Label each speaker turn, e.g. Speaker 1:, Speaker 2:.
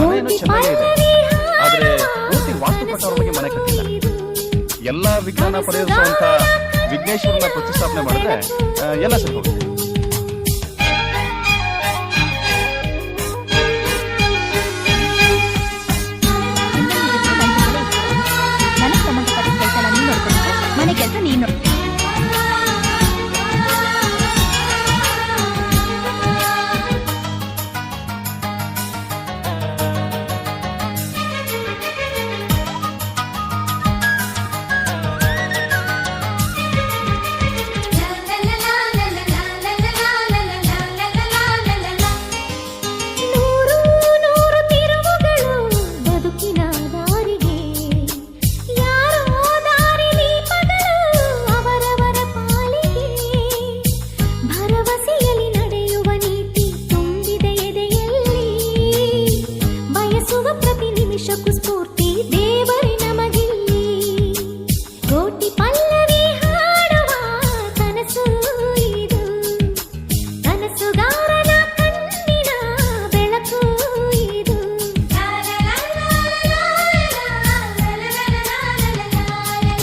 Speaker 1: ಏನೋ ಚೆನ್ನಾಗಿದೆ. ಆದ್ರೆ ಪೂರ್ತಿ ವಾಸ್ತು ಬಗ್ಗೆ ಮನೆ ಕಟ್ಟಿಲ್ಲ. ಎಲ್ಲ ವಿಜ್ಞಾನ ಪಡೆಯುವಂತ ವಿಘ್ನೇಶ್ವರನ ಪ್ರತಿಷ್ಠಾಪನೆ ಮಾಡಿದ್ರೆ ಎಲ್ಲ ಸರಿ ಹೋಗುತ್ತೆ
Speaker 2: ತುಂಬಿದ